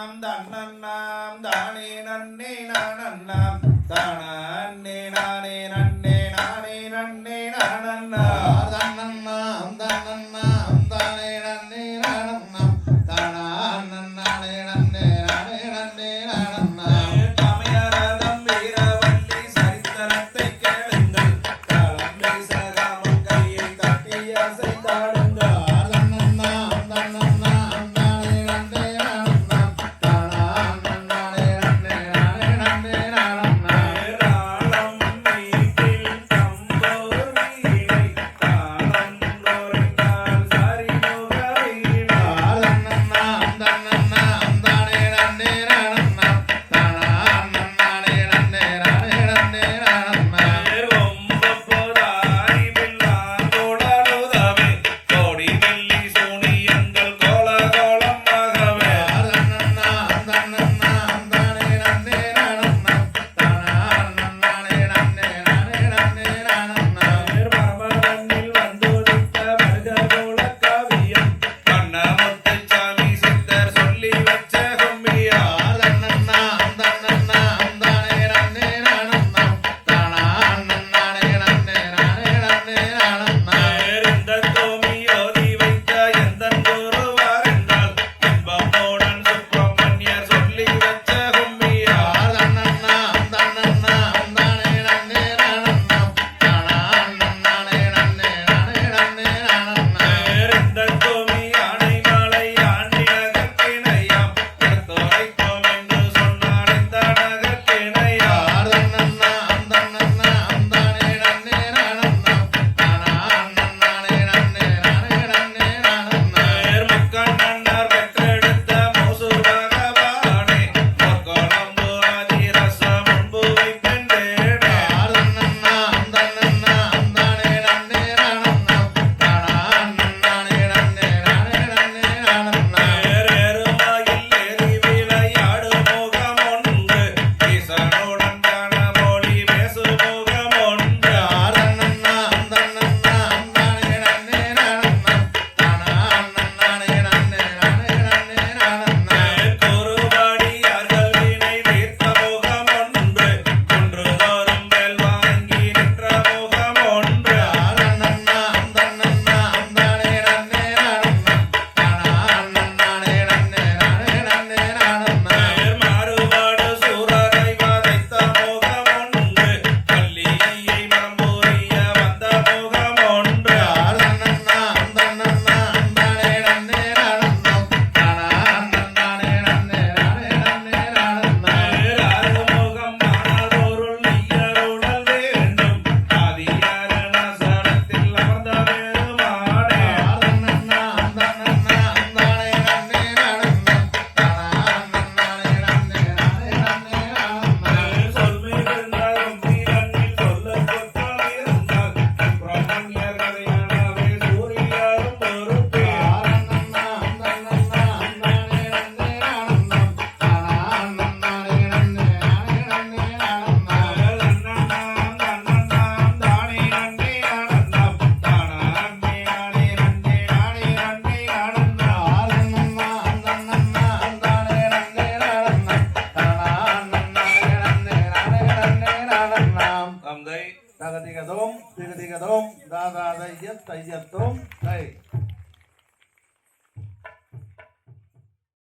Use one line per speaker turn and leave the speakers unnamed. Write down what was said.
தன்னண்ணாம் தானே நன்னே நான்
அண்ணாம் தானே நானே நன்னே நானே நன்னே நான் அண்ணாம் Tigadón, da, da, da, da, da, da,